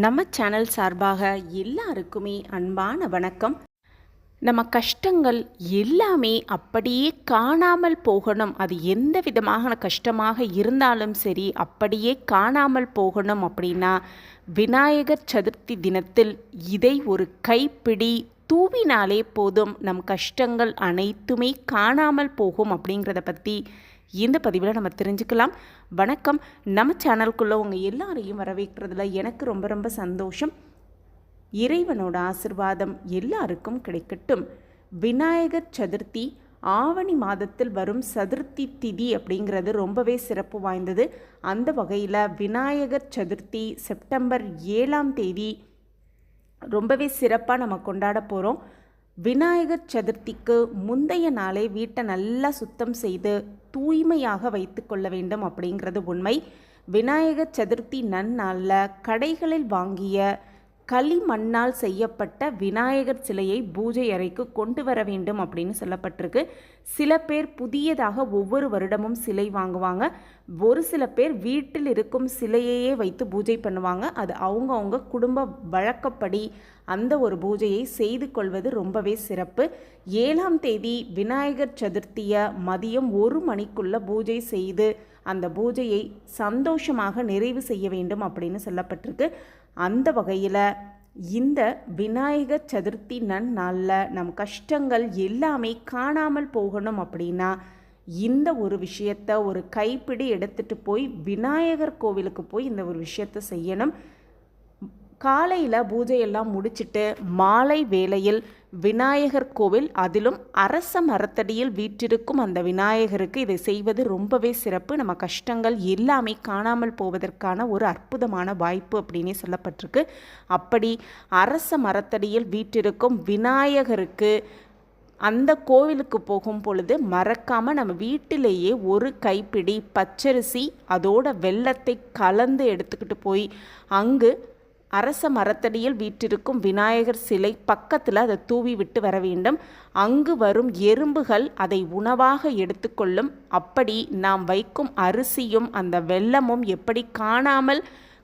நம்ம சேனல் சார்பாக எல்லாருக்குமே அன்பான வணக்கம். நம்ம கஷ்டங்கள் எல்லாமே அப்படியே காணாமல் போகணும். அது எந்த விதமான கஷ்டமாக இருந்தாலும் சரி அப்படியே காணாமல் போகணும் அப்படின்னா விநாயகர் சதுர்த்தி தினத்தில் இதை ஒரு கைப்பிடி தூவினாலே போதும். நம் கஷ்டங்கள் அனைத்துமே காணாமல் போகும் அப்படிங்கிறத பற்றி இந்த பதிவில் நம்ம தெரிஞ்சுக்கலாம். வணக்கம். நம்ம சேனலுக்குள்ளே உங்கள் எல்லாரையும் வரவேற்கிறதுல எனக்கு ரொம்ப ரொம்ப சந்தோஷம். இறைவனோட ஆசிர்வாதம் எல்லாருக்கும் கிடைக்கட்டும். விநாயகர் சதுர்த்தி ஆவணி மாதத்தில் வரும் சதுர்த்தி திதி அப்படிங்கிறது ரொம்பவே சிறப்பு வாய்ந்தது. அந்த வகையில் விநாயகர் சதுர்த்தி செப்டம்பர் ஏழாம் தேதி ரொம்பவே சிறப்பாக நம்ம கொண்டாட போகிறோம் விநாயகர் சதுர்த்திக்கு முந்தைய நாளே வீட்டை நல்லா சுத்தம் செய்து தூய்மையாக வைத்து கொள்ள வேண்டும் அப்படிங்கிறது உண்மை. விநாயகர் சதுர்த்தி நன்னாளில் கடைகளில் வாங்கிய களிமண்ணால் செய்யப்பட்ட விநாயகர் சிலையை பூஜை அறைக்கு கொண்டு வர வேண்டும் அப்படின்னு சொல்லப்பட்டிருக்கு. சில பேர் புதியதாக ஒவ்வொரு வருடமும் சிலை வாங்குவாங்க. ஒரு சில பேர் வீட்டில் இருக்கும் சிலையையே வைத்து பூஜை பண்ணுவாங்க. அது அவங்கவுங்க குடும்ப வழக்கப்படி அந்த ஒரு பூஜையை செய்து கொள்வது ரொம்பவே சிறப்பு. ஏழாம் தேதி விநாயகர் சதுர்த்தியை மதியம் ஒரு மணிக்குள்ள பூஜை செய்து அந்த பூஜையை சந்தோஷமாக நிறைவு செய்ய வேண்டும் அப்படின்னு சொல்லப்பட்டிருக்கு. அந்த வகையில் இந்த விநாயகர் சதுர்த்தி நன்னாளில் நம் கஷ்டங்கள் எல்லாமே காணாமல் போகணும் அப்படின்னா இந்த ஒரு விஷயத்த ஒரு கைப்பிடி எடுத்துட்டு போய் விநாயகர் கோவிலுக்கு போய் இந்த ஒரு விஷயத்த செய்யணும். காலையில் பூஜையெல்லாம் முடிச்சிட்டு மாலை வேளையில் விநாயகர் கோவில் அதிலும் அரச மரத்தடியில் வீற்றிருக்கும் அந்த விநாயகருக்கு இதை செய்வது ரொம்பவே சிறப்பு. நம்ம கஷ்டங்கள் எல்லாமே காணாமல் போவதற்கான ஒரு அற்புதமான வாய்ப்பு அப்படின்னே சொல்லப்பட்டிருக்கு. அப்படி அரச மரத்தடியில் வீற்றிருக்கும் விநாயகருக்கு அந்த கோவிலுக்கு போகும் பொழுது மறக்காமல் நம்ம வீட்டிலேயே ஒரு கைப்பிடி பச்சரிசி அதோட வெள்ளத்தை கலந்து எடுத்துக்கிட்டு போய் அங்கு அரச மரத்தடியில் வீற்றிருக்கும் விநாயகர் சிலை பக்கத்தில் அதை தூவி விட்டு வர வேண்டும். அங்கு வரும் எறும்புகள் அதை உணவாக எடுத்துக்கொள்ளும். அப்படி நாம் வைக்கும் அரிசியும் அந்த வெள்ளமும் எப்படி காணாமல்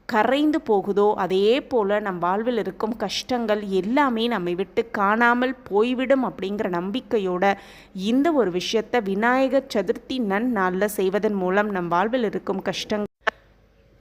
கரைந்து போகுதோ அதே போல் நம் வாழ்வில் இருக்கும் கஷ்டங்கள் எல்லாமே நம்மை விட்டு காணாமல் போய்விடும் அப்படிங்கிற நம்பிக்கையோட இந்த ஒரு விஷயத்தை விநாயகர் சதுர்த்தி நன் நாளில் செய்வதன் மூலம் நம் வாழ்வில் இருக்கும் கஷ்டங்கள்